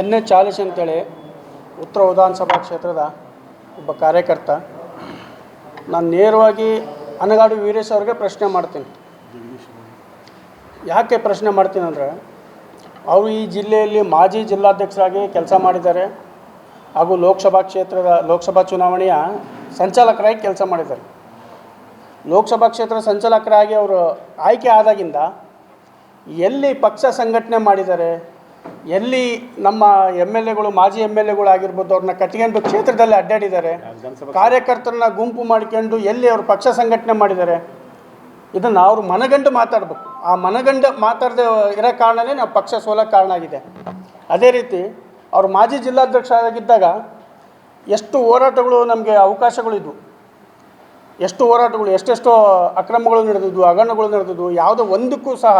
N H Chalisa ಅಂತೇಳಿ ಉತ್ತರ ವಿಧಾನಸಭಾ ಕ್ಷೇತ್ರದ ಒಬ್ಬ ಕಾರ್ಯಕರ್ತ. ನಾನು ನೇರವಾಗಿ ಅನಗಾಡು ವೀರೇಶ್ ಅವ್ರಿಗೆ ಪ್ರಶ್ನೆ ಮಾಡ್ತೀನಿ. ಯಾಕೆ ಪ್ರಶ್ನೆ ಮಾಡ್ತೀನಿ ಅಂದರೆ, ಅವರು ಈ ಜಿಲ್ಲೆಯಲ್ಲಿ ಮಾಜಿ ಜಿಲ್ಲಾಧ್ಯಕ್ಷರಾಗಿ ಕೆಲಸ ಮಾಡಿದ್ದಾರೆ. ಹಾಗೂ ಲೋಕಸಭಾ ಕ್ಷೇತ್ರದ ಲೋಕಸಭಾ ಚುನಾವಣೆಯ ಸಂಚಾಲಕರಾಗಿ ಕೆಲಸ ಮಾಡಿದ್ದಾರೆ. ಲೋಕಸಭಾ ಕ್ಷೇತ್ರ ಸಂಚಾಲಕರಾಗಿ ಅವರು ಆಯ್ಕೆ ಆದಾಗಿಂದ ಎಲ್ಲಿ ಪಕ್ಷ ಸಂಘಟನೆ ಮಾಡಿದ್ದಾರೆ ಎಲ್ಲಿ ನಮ್ಮ ಎಂ ಎಲ್ ಎಗಳು ಮಾಜಿ ಎಂ ಎಲ್ ಎಗಳು ಆಗಿರ್ಬೋದು ಅವ್ರನ್ನ ಕಟ್ಕೊಂಡು ಕ್ಷೇತ್ರದಲ್ಲಿ ಅಡ್ಡಾಡಿದ್ದಾರೆ. ಕಾರ್ಯಕರ್ತರನ್ನ ಗುಂಪು ಮಾಡ್ಕೊಂಡು ಎಲ್ಲಿ ಅವರು ಪಕ್ಷ ಸಂಘಟನೆ ಮಾಡಿದ್ದಾರೆ ಇದನ್ನು ಅವರು ಮನಗಂಡು ಮಾತಾಡಬೇಕು. ಆ ಮನಗಂಡು ಮಾತಾಡದೆ ಇರೋ ಕಾರಣನೇ ನಾವು ಪಕ್ಷ ಸೋಲಕ್ಕೆ ಕಾರಣ ಆಗಿದೆ. ಅದೇ ರೀತಿ ಅವರು ಮಾಜಿ ಜಿಲ್ಲಾಧ್ಯಕ್ಷ ಆಗಿದ್ದಾಗ ಎಷ್ಟು ಹೋರಾಟಗಳು ನಮಗೆ ಅವಕಾಶಗಳಿದ್ವು. ಎಷ್ಟು ಹೋರಾಟಗಳು ಎಷ್ಟೆಷ್ಟೋ ಅಕ್ರಮಗಳು ನಡೆದಿದ್ವು ಹಗರಣಗಳು ನಡೆದಿದ್ವು ಯಾವುದೋ ಒಂದಕ್ಕೂ ಸಹ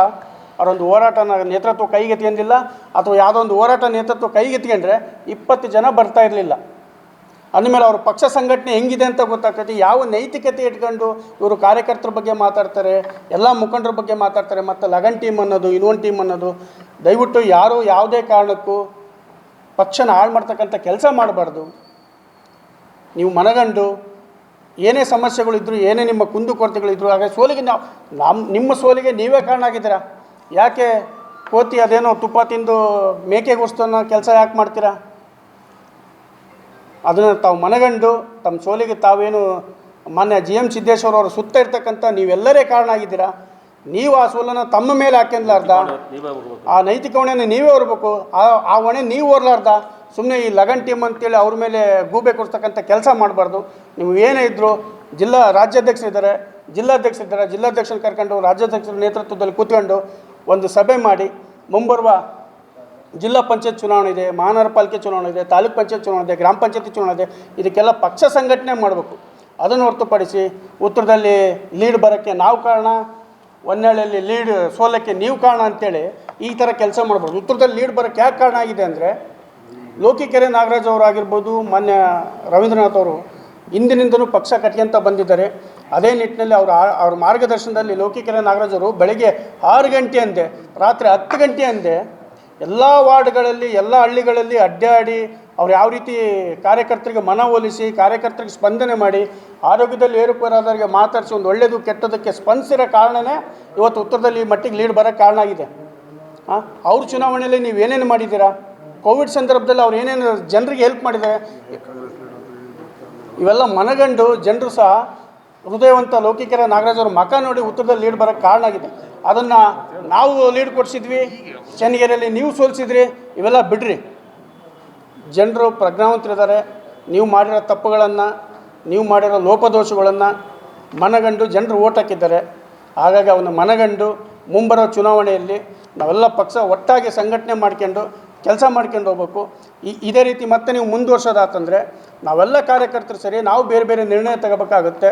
ಅವರೊಂದು ಹೋರಾಟನ ನೇತೃತ್ವ ಕೈಗೆತ್ಕೊಂಡಿಲ್ಲ ಅಥವಾ ಯಾವುದೋ ಒಂದು ಹೋರಾಟ ನೇತೃತ್ವ ಕೈಗೆತ್ಕೊಂಡ್ರೆ ಇಪ್ಪತ್ತು ಜನ ಬರ್ತಾ ಇರಲಿಲ್ಲ. ಅಂದಮೇಲೆ ಅವ್ರ ಪಕ್ಷ ಸಂಘಟನೆ ಹೆಂಗಿದೆ ಅಂತ ಗೊತ್ತಾಗ್ತೈತಿ ಯಾವ ನೈತಿಕತೆ ಇಟ್ಕೊಂಡು ಇವರು ಕಾರ್ಯಕರ್ತರ ಬಗ್ಗೆ ಮಾತಾಡ್ತಾರೆ, ಎಲ್ಲ ಮುಖಂಡರ ಬಗ್ಗೆ ಮಾತಾಡ್ತಾರೆ, ಮತ್ತು ಲಗನ್ ಟೀಮ್ ಅನ್ನೋದು, ಇನ್ನೊಂದು ಟೀಮ್ ಅನ್ನೋದು. ದಯವಿಟ್ಟು ಯಾರು ಯಾವುದೇ ಕಾರಣಕ್ಕೂ ಪಕ್ಷನ ಹಾಳು ಮಾಡ್ತಕ್ಕಂಥ ಕೆಲಸ ಮಾಡಬಾರ್ದು. ನೀವು ಮನಗಂಡು ಏನೇ ಸಮಸ್ಯೆಗಳಿದ್ರು, ಏನೇ ನಿಮ್ಮ ಕುಂದುಕೊರತೆಗಳಿದ್ರು ಹಾಗೆ ಸೋಲಿಗೆ ನಾವು ನಮ್ಮ ನಿಮ್ಮ ಸೋಲಿಗೆ ನೀವೇ ಕಾರಣ ಆಗಿದ್ದೀರಾ? ಯಾಕೆ ಕೋತಿ ಅದೇನೋ ತುಪ್ಪ ತಿಂದು ಮೇಕೆ ಅನ್ನೋ ಕೆಲಸ ಯಾಕೆ ಮಾಡ್ತೀರಾ? ಅದನ್ನು ತಾವು ಮನಗಂಡು ತಮ್ಮ ಸೋಲಿಗೆ ತಾವೇನು ಮಾನ್ಯ ಜಿ ಎಂ ಸಿದ್ದೇಶ್ವರ ಅವರು ಸುತ್ತ ಇರ್ತಕ್ಕಂಥ ನೀವೆಲ್ಲರೇ ಕಾರಣ ಆಗಿದ್ದೀರಾ? ನೀವು ಆ ಸೋಲನ್ನು ತಮ್ಮ ಮೇಲೆ ಹಾಕ್ಯಂದ್ಲಾರ್ದ ಆ ನೈತಿಕ ಹೊಣೆಯನ್ನು ನೀವೇ ಹೊರಬೇಕು. ಆ ಆ ಹೊಣೆ ನೀವು ಹೊರಲಾರ್ದ? ಸುಮ್ಮನೆ ಈ ಲಗನ್ ಟೀಮ್ ಅಂತೇಳಿ ಅವ್ರ ಮೇಲೆ ಗೂಬೆ ಕೊಡ್ತಕ್ಕಂಥ ಕೆಲಸ ಮಾಡಬಾರ್ದು. ನೀವು ಏನೇ ಇದ್ದರೂ ಜಿಲ್ಲಾ ರಾಜ್ಯಾಧ್ಯಕ್ಷರಿದ್ದಾರೆ, ಜಿಲ್ಲಾಧ್ಯಕ್ಷರಿದ್ದಾರೆ, ಜಿಲ್ಲಾಧ್ಯಕ್ಷನ ಕರ್ಕೊಂಡು ರಾಜ್ಯಾಧ್ಯಕ್ಷರ ನೇತೃತ್ವದಲ್ಲಿ ಕೂತ್ಕೊಂಡು ಒಂದು ಸಭೆ ಮಾಡಿ ಮುಂಬರುವ ಜಿಲ್ಲಾ ಪಂಚಾಯತ್ ಚುನಾವಣೆ ಇದೆ, ಮಹಾನಗರ ಪಾಲಿಕೆ ಚುನಾವಣೆ ಇದೆ, ತಾಲೂಕ್ ಪಂಚಾಯತ್ ಚುನಾವಣೆ ಇದೆ, ಗ್ರಾಮ ಪಂಚಾಯತಿ ಚುನಾವಣೆ ಇದೆ, ಇದಕ್ಕೆಲ್ಲ ಪಕ್ಷ ಸಂಘಟನೆ ಮಾಡಬೇಕು. ಅದನ್ನು ಹೊರತುಪಡಿಸಿ ಉತ್ತರದಲ್ಲಿ ಲೀಡ್ ಬರೋಕ್ಕೆ ನಾವು ಕಾರಣ ಒಂದೇಳಲ್ಲಿ ಲೀಡ್ ಸೋಲಕ್ಕೆ ನೀವು ಕಾರಣ ಅಂತೇಳಿ ಈ ಥರ ಕೆಲಸ ಮಾಡ್ಬೋದು. ಉತ್ತರದಲ್ಲಿ ಲೀಡ್ ಬರೋಕ್ಕೆ ಯಾಕೆ ಕಾರಣ ಆಗಿದೆ ಅಂದರೆ ಲೋಕಿಕೆರೆ ನಾಗರಾಜ್ ಅವರು ಆಗಿರ್ಬೋದು, ಮಾನ್ಯ ರವೀಂದ್ರನಾಥ್ ಅವರು ಹಿಂದಿನಿಂದನೂ ಪಕ್ಷ ಕಟ್ಕೊಂತ ಬಂದಿದ್ದಾರೆ. ಅದೇ ನಿಟ್ಟಿನಲ್ಲಿ ಅವರು ಅವ್ರ ಮಾರ್ಗದರ್ಶನದಲ್ಲಿ ಲೋಕಿಕೆರೆ ನಾಗರಾಜರು ಬೆಳಗ್ಗೆ ಆರು ಗಂಟೆ ಅಂದೆ, ರಾತ್ರಿ ಹತ್ತು ಗಂಟೆ ಅಂದೆ, ಎಲ್ಲ ವಾರ್ಡ್ಗಳಲ್ಲಿ, ಎಲ್ಲ ಹಳ್ಳಿಗಳಲ್ಲಿ ಅಡ್ಡಾಡಿ ಅವ್ರು ಯಾವ ರೀತಿ ಕಾರ್ಯಕರ್ತರಿಗೆ ಮನವೊಲಿಸಿ ಕಾರ್ಯಕರ್ತರಿಗೆ ಸ್ಪಂದನೆ ಮಾಡಿ, ಆರೋಗ್ಯದಲ್ಲಿ ಏರುಪೇರಾದವರಿಗೆ ಮಾತಾಡಿಸಿ ಒಂದು ಒಳ್ಳೆಯದು ಕೆಟ್ಟದಕ್ಕೆ ಸ್ಪಂದಿಸಿರೋ ಕಾರಣನೇ ಇವತ್ತು ಉತ್ತರದಲ್ಲಿ ಈ ಮಟ್ಟಿಗೆ ಲೀಡ್ ಬರೋಕ್ಕೆ ಕಾರಣ ಆಗಿದೆ. ಹಾಂ ಅವ್ರ ಚುನಾವಣೆಯಲ್ಲಿ ನೀವು ಏನೇನು ಮಾಡಿದ್ದೀರಾ? ಕೋವಿಡ್ ಸಂದರ್ಭದಲ್ಲಿ ಅವ್ರು ಏನೇನು ಜನರಿಗೆ ಹೆಲ್ಪ್ ಮಾಡಿದ್ದಾರೆ? ಇವೆಲ್ಲ ಮನಗಂಡು ಜನರು ಸಹ ಹೃದಯವಂತ ಲೌಕಿಕರ ನಾಗರಾಜವರ ಮಕ ನೋಡಿ ಉತ್ತರದಲ್ಲಿ ಲೀಡ್ ಬರೋಕ್ಕೆ ಕಾರಣ ಆಗಿದೆ. ಅದನ್ನು ನಾವು ಲೀಡ್ ಕೊಡಿಸಿದ್ವಿ, ಚನ್ನಗಿರಿಯಲ್ಲಿ ನೀವು ಸೋಲಿಸಿದ್ರಿ, ಇವೆಲ್ಲ ಬಿಡ್ರಿ. ಜನರು ಪ್ರಜ್ಞಾವಂತರಿದ್ದಾರೆ, ನೀವು ಮಾಡಿರೋ ತಪ್ಪುಗಳನ್ನು, ನೀವು ಮಾಡಿರೋ ಲೋಪದೋಷಗಳನ್ನು ಮನಗಂಡು ಜನರು ಓಟ್ ಹಾಕಿದ್ದಾರೆ. ಹಾಗಾಗಿ ಅವನ್ನ ಮನಗಂಡು ಮುಂಬರೋ ಚುನಾವಣೆಯಲ್ಲಿ ನಾವೆಲ್ಲ ಪಕ್ಷ ಒಟ್ಟಾಗಿ ಸಂಘಟನೆ ಮಾಡ್ಕೊಂಡು ಕೆಲಸ ಮಾಡ್ಕೊಂಡು ಹೋಗ್ಬೇಕು. ಈ, ಇದೇ ರೀತಿ ಮತ್ತೆ ನೀವು ಮುಂದುವರ್ಸೋದಾತಂದರೆ ನಾವೆಲ್ಲ ಕಾರ್ಯಕರ್ತರು ಸರಿ, ನಾವು ಬೇರೆ ಬೇರೆ ನಿರ್ಣಯ ತಗೋಬೇಕಾಗುತ್ತೆ.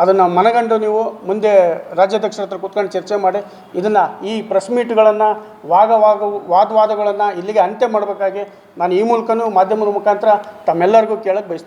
ಅದನ್ನು ಮನಗಂಡು ನೀವು ಮುಂದೆ ರಾಜ್ಯಾಧ್ಯಕ್ಷರ ಹತ್ರ ಕೂತ್ಕೊಂಡು ಚರ್ಚೆ ಮಾಡಿ, ಇದನ್ನು ಈ ಪ್ರೆಸ್ ಮೀಟ್ಗಳನ್ನು ವಾಗ ವಾಗ ವಾದವಾದಗಳನ್ನು ಇಲ್ಲಿಗೆ ಅಂತ್ಯ ಮಾಡಬೇಕಾಗಿ ನಾನು ಈ ಮೂಲಕನೂ ಮಾಧ್ಯಮದ ಮುಖಾಂತರ ತಮ್ಮೆಲ್ಲರಿಗೂ ಕೇಳಕ್ಕೆ ಬಯಸ್ತೀನಿ.